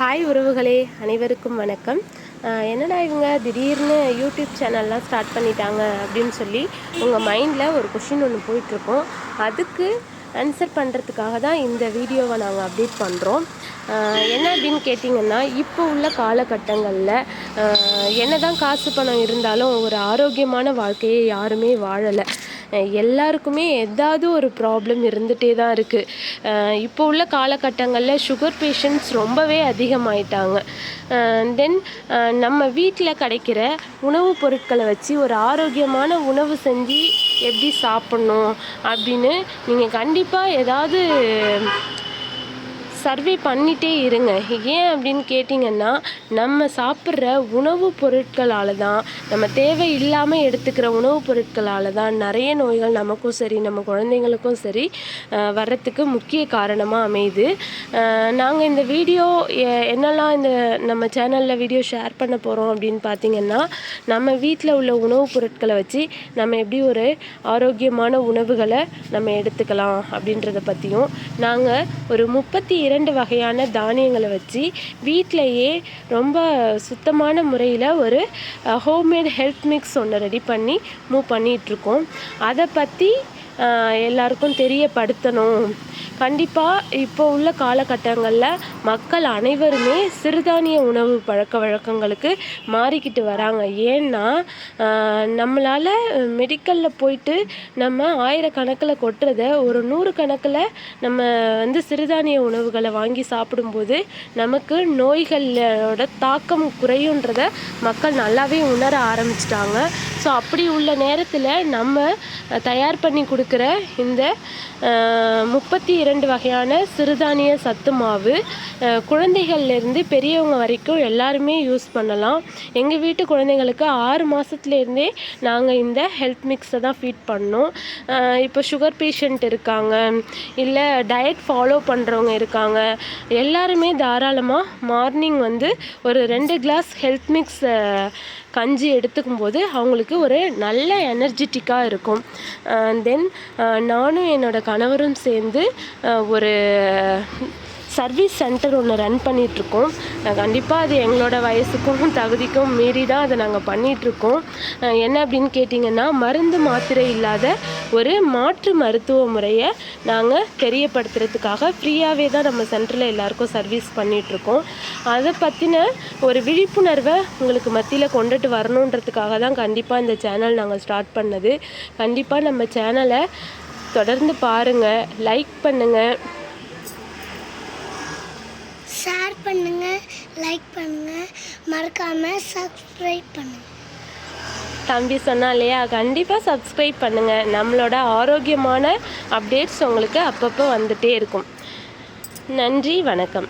Hi உறவுகளே அனைவருக்கும் வணக்கம். என்னடா இவங்க திடீர்னு யூடியூப் சேனல்லாம் ஸ்டார்ட் பண்ணிட்டாங்க அப்படின்னு சொல்லி உங்கள் மைண்டில் ஒரு கொஷின் ஒன்று போயிட்டுருக்கோம். அதுக்கு ஆன்சர் பண்ணுறதுக்காக தான் இந்த வீடியோவை நாங்கள் அப்டேட் பண்ணுறோம் என்ன அப்படின்னு கேட்டிங்கன்னா இப்போ உள்ள காலகட்டங்களில் என்ன தான் காசு பணம் இருந்தாலும் ஒரு ஆரோக்கியமான வாழ்க்கையை யாருமே வாழலை. எல்லாருக்குமே ஏதாவது ஒரு ப்ராப்ளம் இருந்துகிட்டே தான் இருக்குது இப்போ உள்ள காலகட்டங்களில் சுகர் பேஷண்ட்ஸ் ரொம்பவே அதிகமாயிட்டாங்க. தென் நம்ம வீட்டில் கிடைக்கிற உணவுப் பொருட்களை வச்சு ஒரு ஆரோக்கியமான உணவு செஞ்சு எப்படி சாப்பிட்ணும் அப்படின்னு நீங்கள் கண்டிப்பாக ஏதாவது சர்வே பண்ணிகிட்டே இருங்க. ஏன் அப்படின்னு கேட்டிங்கன்னா நம்ம சாப்பிட்ற உணவுப் பொருட்களால் தான் நம்ம தேவை இல்லாமல் எடுத்துக்கிற உணவுப் பொருட்களால் தான் நிறைய நோய்கள் நமக்கும் சரி நம்ம குழந்தைங்களுக்கும் சரி வர்றதுக்கு முக்கிய காரணமாக அமையுது. நாங்கள் இந்த வீடியோ என்னெல்லாம் இந்த நம்ம சேனலில் வீடியோ ஷேர் பண்ண போகிறோம் அப்படின்னு பார்த்தீங்கன்னா நம்ம வீட்டில் உள்ள உணவுப் பொருட்களை வச்சு நம்ம எப்படி ஒரு ஆரோக்கியமான உணவுகளை நம்ம எடுத்துக்கலாம் அப்படின்றத பற்றியும் நாங்கள் ஒரு முப்பத்தி இரண்டு வகையான தானியங்களை வச்சு வீட்டிலையே ரொம்ப சுத்தமான முறையில் ஒரு ஹோம்மேட் ஹெல்த் மிக்ஸ் ஒன்று ரெடி பண்ணி மூவ் பண்ணிகிட்ருக்கோம் அதை பற்றி எல்லாருக்கும் தெரியப்படுத்தணும். கண்டிப்பாக இப்போ உள்ள காலகட்டங்களில் மக்கள் அனைவருமே சிறுதானிய உணவு பழக்க வழக்கங்களுக்கு மாறிக்கிட்டு வராங்க. ஏன்னா நம்மளால் மெடிக்கலில் போயிட்டு நம்ம ஆயிரக்கணக்கில் கொட்டுறத ஒரு நூறு கணக்கில் நம்ம வந்து சிறுதானிய உணவுகளை வாங்கி சாப்பிடும்போது நமக்கு நோய்களோட தாக்கம் குறையுன்றத மக்கள் நல்லாவே உணர ஆரம்பிச்சிட்டாங்க. ஸோ அப்படி உள்ள நேரத்தில் நம்ம தயார் பண்ணி கொடுக்குற இந்த முப்பத்தி இரண்டு வகையான சிறுதானிய சத்து மாவு குழந்தைகள்லேருந்து பெரியவங்க வரைக்கும் எல்லாருமே யூஸ் பண்ணலாம். எங்கள் வீட்டு குழந்தைங்களுக்கு ஆறு மாதத்துலேருந்தே நாங்கள் இந்த ஹெல்த் மிக்ஸை தான் ஃபீட் பண்ணோம். இப்போ சுகர் பேஷண்ட் இருக்காங்க இல்லை டயட் ஃபாலோ பண்ணுறவங்க இருக்காங்க எல்லாருமே தாராளமாக மார்னிங் வந்து ஒரு ரெண்டு கிளாஸ் ஹெல்த் மிக்ஸ் கஞ்சி எடுத்துக்கும் போது அவங்களுக்கு ஒரு நல்ல எனர்ஜெட்டிக்காக இருக்கும். தென் நானும் என்னோட கணவரும் சேர்ந்து ஒரு சர்வீஸ் சென்டர் ஒன்று ரன் பண்ணிகிட்ருக்கோம் கண்டிப்பாக அது எங்களோட வயசுக்கும் தகுதிக்கும் மீறி தான் அதை நாங்கள் பண்ணிகிட்ருக்கோம் என்ன அப்படின்னு கேட்டிங்கன்னா மருந்து மாத்திரை இல்லாத ஒரு மாற்று மருத்துவ முறையை நாங்கள் தெரியப்படுத்துறதுக்காக ஃப்ரீயாகவே தான் நம்ம சென்டரில் எல்லாருக்கும் சர்வீஸ் பண்ணிகிட்ருக்கோம். அதை பற்றின ஒரு விழிப்புணர்வை உங்களுக்கு மத்தியில் கொண்டுட்டு வரணுன்றதுக்காக தான் கண்டிப்பாக இந்த சேனல் நாங்கள் ஸ்டார்ட் பண்ணது. கண்டிப்பாக நம்ம சேனலை தொடர்ந்து பாருங்கள் லைக் பண்ணுங்கள் ஷேர் பண்ணுங்கள் லைக் பண்ணுங்கள் மறக்காமல் சப்ஸ்கிரைப் பண்ணுங்கள் தம்பி சொன்னா இல்லையா? கண்டிப்பாக சப்ஸ்கிரைப் பண்ணுங்கள் நம்மளோட ஆரோக்கியமான அப்டேட்ஸ் உங்களுக்கு அப்பப்போ வந்துட்டே இருக்கும். நன்றி வணக்கம்.